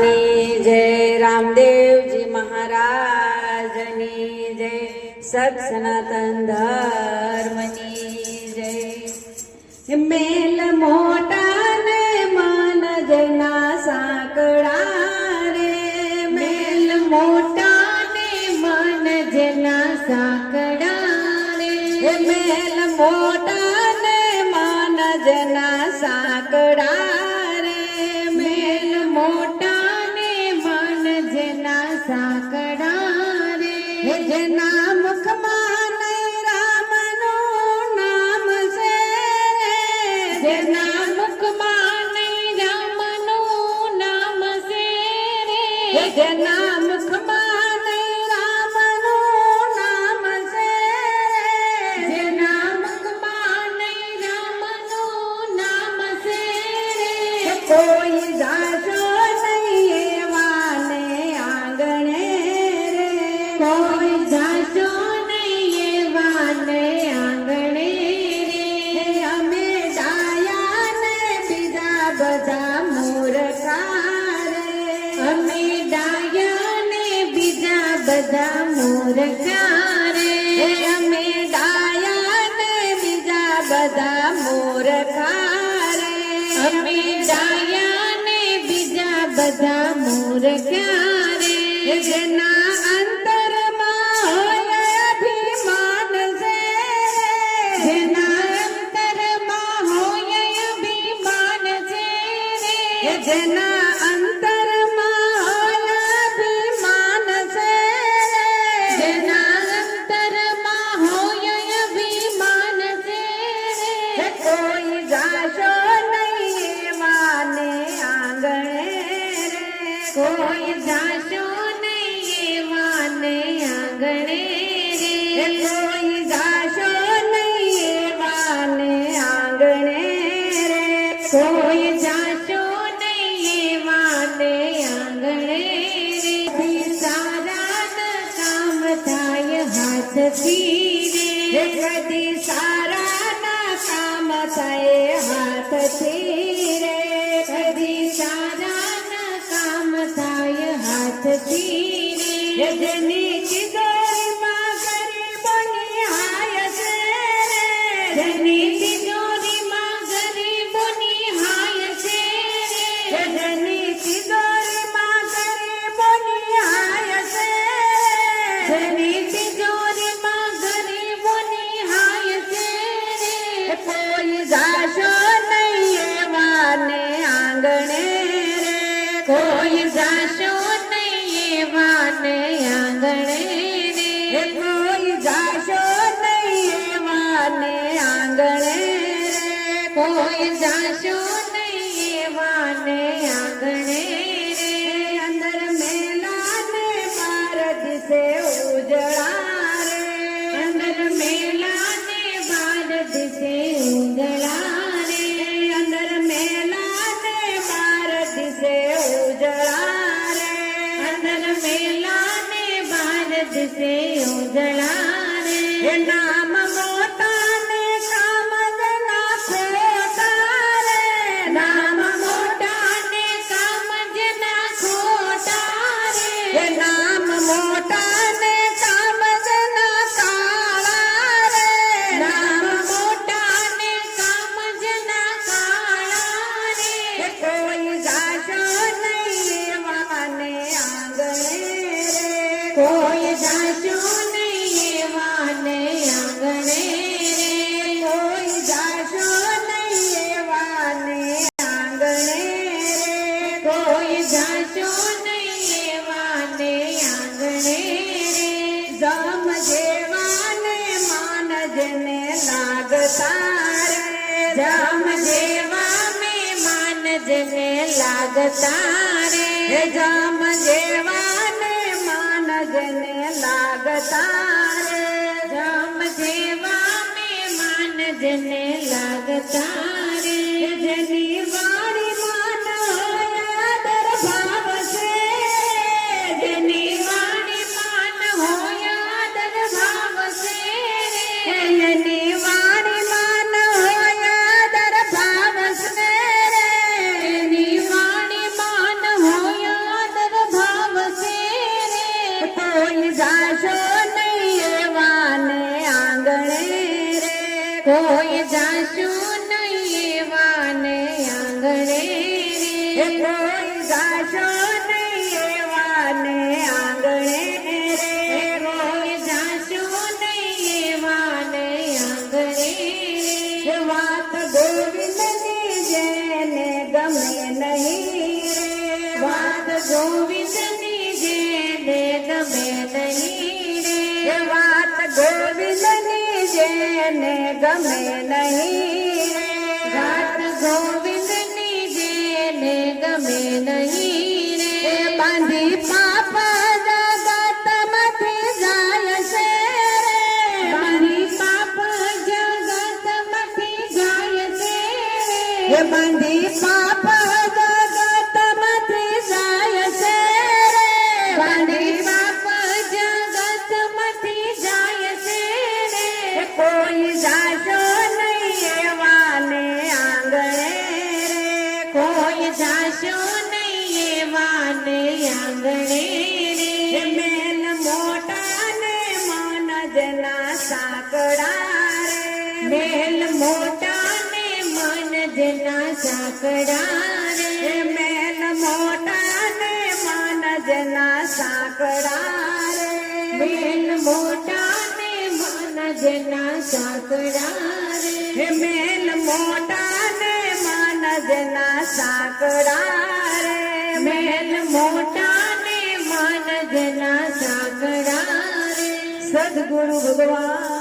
સ્વામી જય રામદેવજી મહારાજની જય. સત્સનાતન ધર્મની જય. મેલ મોટા ને મન જના સાંકડા રે. મેલ મોટા ને મન જના સાંકડા રે. મેલ મોટા सदा मोर प्यारे। हमें डाया ने बीजा बदा मोर खारे अमे डाया ने बीजा बदा मोर प्यारे। जना अंतर अभिमान से जना अंतर अभिमान से जना अंतर જગદી સારાના કામ થાય હાથથી રે જગદી સારાના કામ થાય હાથથી રે જગની ચિદોરીમાં ગરીબ નિહાય છે રે જગની ચિદોરીમાં ગરીબ નિહાય છે રે જગની ચિદોરીમાં ગરીબ નિહાય છે જગની જાશો નહીં એવા આંગણે રે. કોઈ જાશો નહીં એવા ને આંગણે કોઈ જાશો નહીં એવા લાગતારે જામ જેવાને માનજને લાગતારે જામ જેવા મે માનજને લાગતા you. ગમે નહીં. એવાને આંગણે રે. ને મન સાકડા સાંકડા મોટા ને મન સાકડા સાંકડા રે. મેલ મોટા ને મન સાકડા રે. મેલ મોટા ને મન સાકડા રે. મેલ મોટા ને મન જના રે. મેલ મોટા ને મન જના સાંકડા રે. સદગુરુ ભગવાન.